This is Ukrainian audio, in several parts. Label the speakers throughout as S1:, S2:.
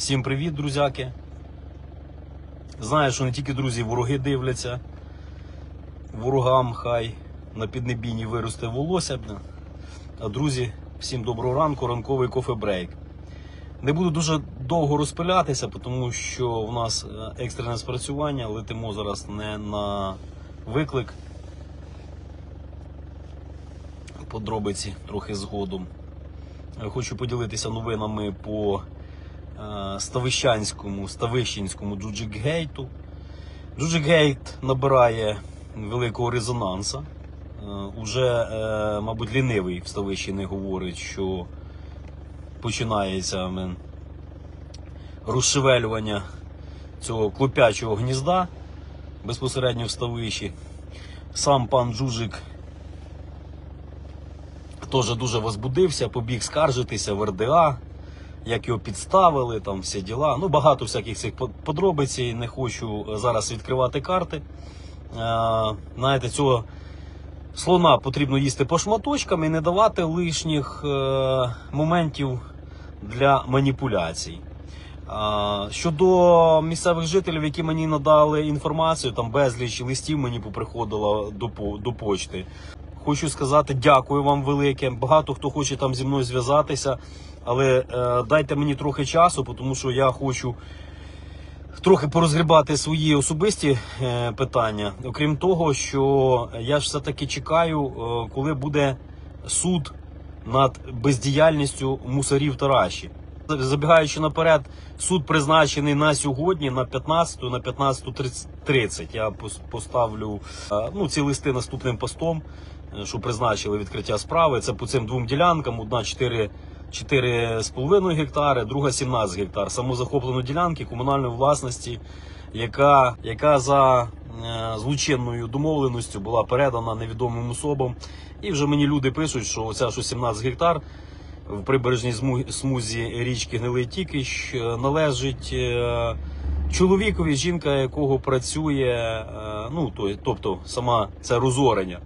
S1: Всім привіт, друзяки. Знаю, що не тільки друзі, вороги дивляться. Ворогам хай на піднебінні виросте волосся. А друзі, всім доброго ранку, ранковий кофе-брейк. Не буду дуже довго розпилятися, тому що в нас е, екстрене спрацювання, летимо зараз не на виклик. Подробиці трохи згодом. Е, Хочу поділитися новинами по Ставищанському, Ставищенському Джуджикгейту. Джуджикгейт набирає великого резонанса. Е, Уже, е, мабуть, лінивий в Ставищі говорить, що починається розшевелювання цього клопячого гнізда безпосередньо в Ставищі. Сам пан Джуджик теж дуже возбудився, побіг скаржитися в РДА, як його підставили, там всі діла. Ну, багато всяких цих под- подробиць, не хочу зараз відкривати карти. Е, знаєте, цього слона потрібно їсти по шматочкам і не давати лишніх е, моментів для маніпуляцій. Щодо місцевих жителів, які мені надали інформацію, там безліч листів мені поприходило до, по- до почти. Хочу сказати дякую вам велике. Багато хто хоче там зі мною зв'язатися, але е, дайте мені трохи часу, тому що я хочу трохи порозгрібати свої особисті е, питання. Окрім того, що я ж все-таки чекаю, е, коли буде суд над бездіяльністю мусорів Тараші. Забігаючи наперед, суд призначений на сьогодні, на 15, на 15.30. Я поставлю е, ну, ці листи наступним постом, що призначили відкриття справи. Це по цим двом ділянкам. Одна 4, 4,5 гектари, друга 17 гектар. Самозахопленої ділянки комунальної власності, яка, яка за е, злочинною домовленістю була передана невідомим особам. І вже мені люди пишуть, що оця що 17 гектар в прибережній смузі річки Гнилий Тікич е, належить е, чоловікові, жінка якого працює, е, ну тобто сама це розорення.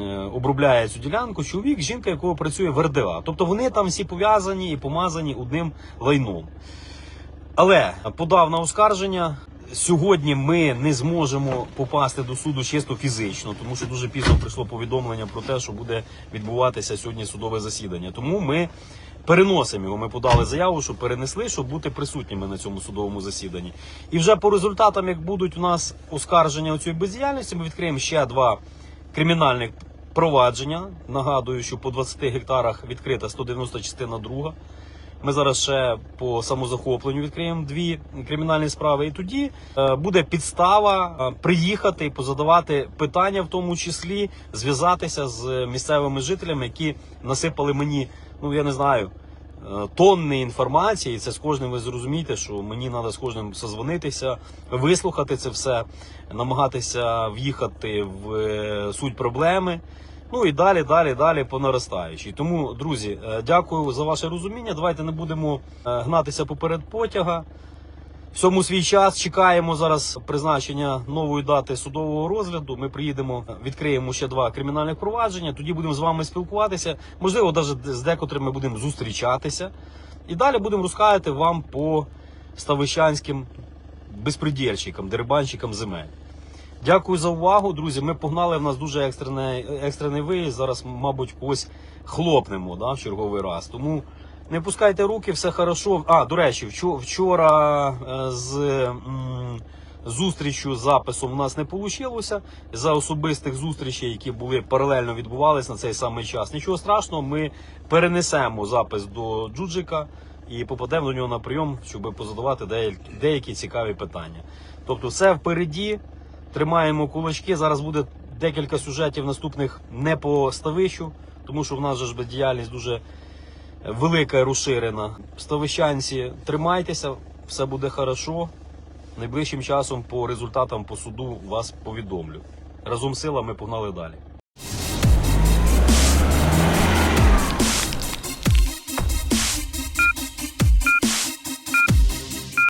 S1: Е, Обробляє цю ділянку чоловік, жінка, якого працює в РДА. Тобто вони там всі пов'язані і помазані одним лайном. Але подав на оскарження. Сьогодні ми не зможемо попасти до суду чисто фізично, тому що дуже пізно прийшло повідомлення про те, що буде відбуватися сьогодні судове засідання. Тому ми переносимо його. Ми подали заяву, що перенесли, щоб бути присутніми на цьому судовому засіданні. І вже по результатам, як будуть у нас оскарження цієї бездіяльності, ми відкриємо ще два кримінальних провадження. Нагадую, що по 20 гектарах відкрита 190 частина друга. Ми зараз ще по самозахопленню відкриємо дві кримінальні справи, і тоді е, буде підстава е, приїхати і позадавати питання, в тому числі зв'язатися з місцевими жителями, які насипали мені, ну я не знаю, тонни інформації. І це з кожним ви зрозумієте, що мені треба з кожним созвонитися, вислухати це все, намагатися в'їхати в е, суть проблеми. Ну і далі, далі, далі по наростаючій. Тому, друзі, е, дякую за ваше розуміння. Давайте не будемо е, гнатися поперед потяга. Всьому свій час чекаємо зараз призначення нової дати судового розгляду. Ми приїдемо, відкриємо ще два кримінальних провадження. Тоді будемо з вами спілкуватися. Можливо, навіть з декотрими будемо зустрічатися. І далі будемо розказувати вам по ставищанським безпредельщикам, дерибанщикам земель. Дякую за увагу, друзі. Ми погнали. В нас дуже екстрений, екстрений виїзд. Зараз, мабуть, когось хлопнемо да, в черговий раз. Тому не пускайте руки, все хорошо. А, до речі, вчора е, з зустрічю з записом в нас не вийшло. За особистих зустрічей, які були паралельно відбувалися на цей самий час. Нічого страшного, ми перенесемо запис до Джуджика і попадемо до нього на прийом, щоб позадавати деякі, цікаві питання. Тобто, все впереді. Тримаємо кулачки. Зараз буде декілька сюжетів наступних не по ставищу, тому що в нас же діяльність дуже велика розширена. Ставищанці, тримайтеся, все буде хорошо. Найближчим часом по результатам по суду вас повідомлю. Разом силами погнали далі.